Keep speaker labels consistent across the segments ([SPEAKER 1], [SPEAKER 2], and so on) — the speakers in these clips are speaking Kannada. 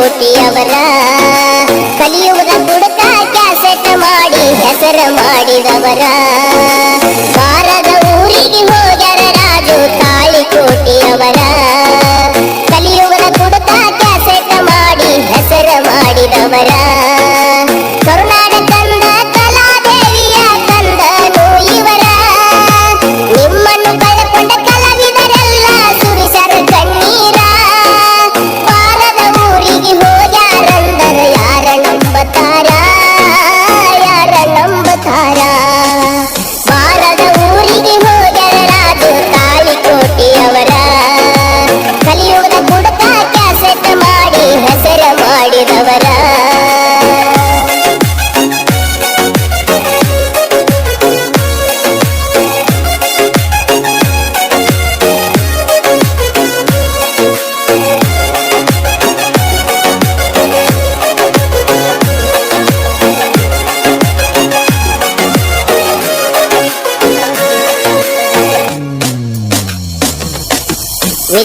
[SPEAKER 1] ಅವರ ಕಲಿಯುವುದ ಕುಡುಕ ಕ್ಯಾಸೆಟ್ ಮಾಡಿ ಹೆಸರು ಮಾಡಿದವರ.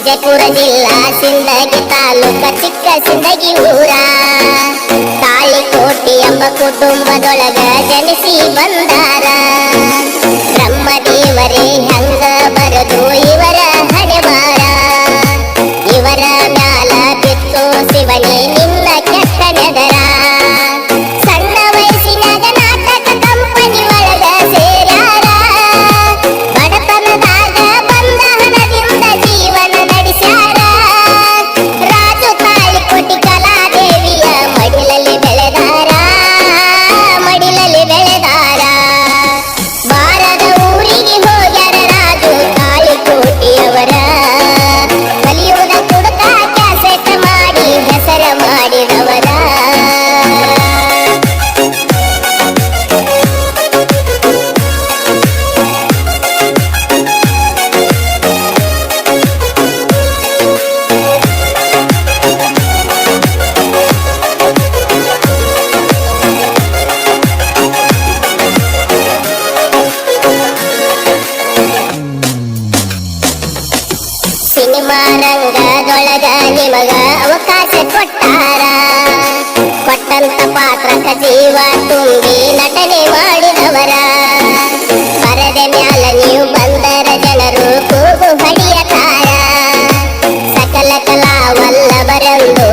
[SPEAKER 1] ವಿಜಯಪುರ ಜಿಲ್ಲಾ ಸಿಂದಗಿ ತಾಲೂಕ ಚಿಕ್ಕ ಸಿಂದಗಿ ಊರ ತಾಳಿ ಕೋಟಿ ಎಂಬ ಕುಟುಂಬದೊಳಗ ಜನಿಸಿ ಬಂದಾರ ನಿಮ್ಮ ರಂಗದೊಳಗ ನಿಮಗ ಅವಕಾಶ ಕೊಟ್ಟಾರ. ಕೊಟ್ಟಂತ ಪಾತ್ರಕ ಜೀವ ತುಂಬಿ ನಟನೆ ಮಾಡಿದವರ. ಪರದೆ ಮ್ಯಾಲ ನೀವು ಬಂದರ ಜನರು ಕೂಗು ಹಡಿಯತಾರ. ಸಕಲ ಕಲಾವಲ್ಲ ಬರಂದು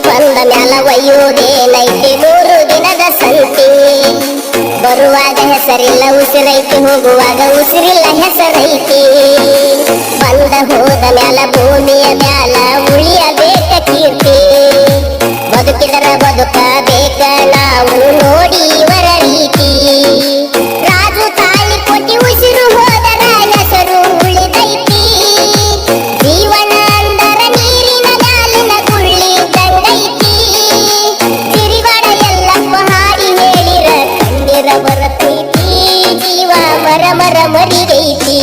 [SPEAKER 1] ಬಂದ ಮ್ಯಾಲ ಒಯ್ಯೋದೇನೈತಿ ನೂರು ದಿನದ ಸಂತಿ. ಬರುವಾಗ ಹೆಸರಿಲ್ಲ ಉಸಿರೈತಿ, ಹೋಗುವಾಗ ಉಸಿರಿಲ್ಲ ಹೆಸರೈತಿ. ಬಂದ ಹೋದ ಮ್ಯಾಲ ಭೂಮಿಯ ಮರ ಮರ ಮರಿದೈತಿ